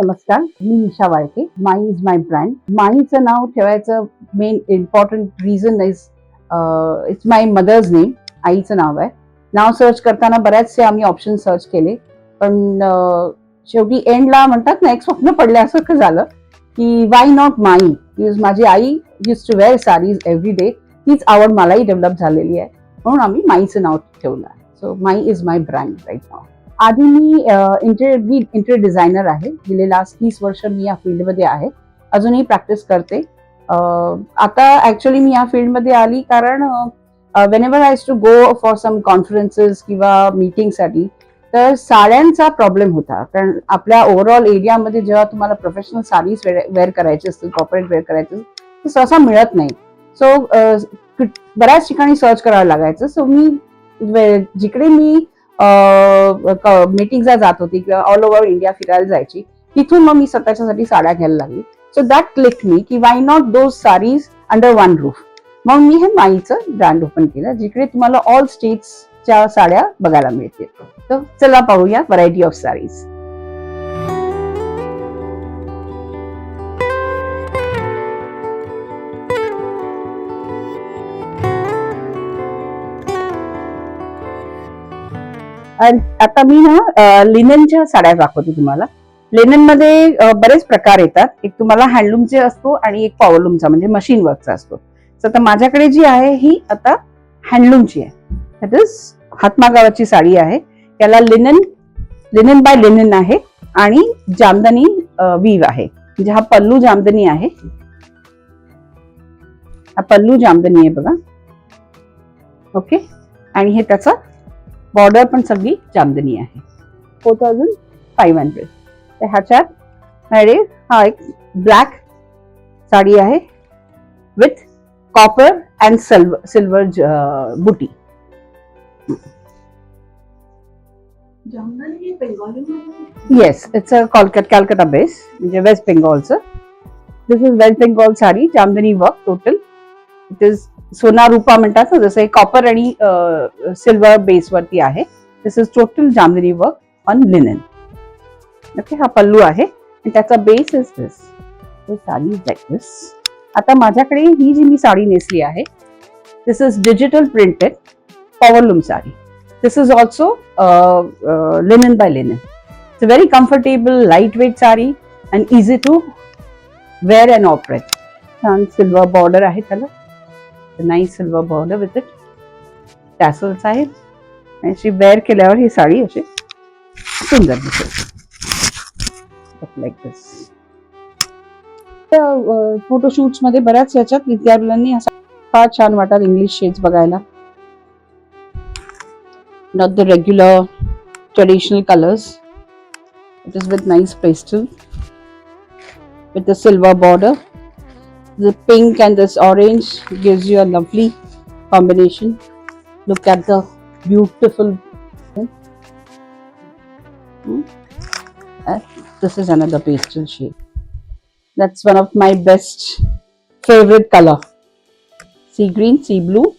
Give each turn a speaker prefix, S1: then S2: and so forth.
S1: नमस्कार मी निशा वाळके. माई is my brand. माईचं नाव ठेवायचं main important reason is it's my mother's name आईचं नाव आहे. नाव सर्च करताना बऱ्याचसे आम्ही ऑप्शन सर्च केले. पण uh, शेवटी एंडला म्हणतात ना एक स्वप्न पडल्यासारखं झालं की वाय नॉट माई? बिकॉज माझी आई. Use to wear saris every day तीच आवड मलाही डेव्हलप झालेली आहे. म्हणून आम्ही माईचं नाव ठेवलं so my is my brand right नाव आधी मी इंटेरियर मी इंटेरियर डिझायनर आहे. गेले लास्ट तीस वर्ष मी या फील्डमध्ये आहे. अजूनही प्रॅक्टिस करते. आता ॲक्च्युली मी या फील्डमध्ये आली कारण whenever I to go for some conferences किंवा मीटिंगसाठी तर साड्यांचा प्रॉब्लेम होता. कारण आपल्या ओव्हरऑल एरियामध्ये जेव्हा तुम्हाला प्रोफेशनल साडीज वेअर करायची असतील कॉर्पोरेट वेअर करायचे असतील, तर सहसा मिळत नाही. सो बऱ्याच ठिकाणी सर्च करावं लागायचं. सो मी वे- जिकडे मी मीटिंगला जात होती किंवा ऑल ओव्हर इंडिया फिरायला जायची. तिथून मग मी स्वतःच्यासाठी साड्या घ्यायला लागली. सो दॅट क्लिक मी की why not those saris under one roof मग मी हे माईचं ब्रँड ओपन केलं जिकडे तुम्हाला ऑल स्टेट्सच्या साड्या बघायला मिळतील. तर चला पाहूया व्हरायटी ऑफ साडीज आता मी ना लिननच्या साड्या दाखवते तुम्हाला. लेननमध्ये बरेच प्रकार येतात. एक तुम्हाला हँडलूमचे असतो आणि एक पॉवरलूमचा म्हणजे मशीन वर्कचा असतो. तर आता माझ्याकडे जी आहे ही आता हँडलूमची आहे. दॅट इज हातमागावाची साडी आहे. याला लिनन लिनन बाय लिनन आहे आणि जामदनी वीव आहे. म्हणजे हा पल्लू जामदनी आहे. हा पल्लू जामदनी आहे बघा. ओके आणि हे त्याचा बॉर्डर पण सगळी जामदनी आहे. Four thousand five hundred. तर ह्याच्यात अरे हा एक ब्लॅक साडी आहे with copper and silver silver buti. Yes it's a call cut Calcutta base म्हणजे waste बेंगॉलचं this is West Bengal sari jamdani work total it is sona rupa म्हणतात ना जसं कॉपर आणि सिल्वर बेसवरती आहे. This is total jamdani work on linen okay हा पल्लू आहे. आणि त्याचा base is this sari like this आता माझ्याकडे ही जी मी साडी नेसली आहे this is digital printed powerloom sari. This is also linen by linen it's a very comfortable light weight sari and easy to wear and operate छान silver border आहे त्याला. Nice silver border with it tassels आहेत आणि अशी wear केल्यावर ही साडी अशी सुंदर दिसेल. लाईक दिस फोटोशूट्समध्ये बऱ्याच याच्यात विद्यार्थ्यांनी असा फार छान वाटतात इंग्लिश शेड्स बघायला. Not the regular traditional colours it is with nice pastel with the silver border. The pink and this orange gives you a lovely combination. Look at the beautiful. Hmm. And this is another pastel shade. That's one of my best favorite color. Sea green, sea blue.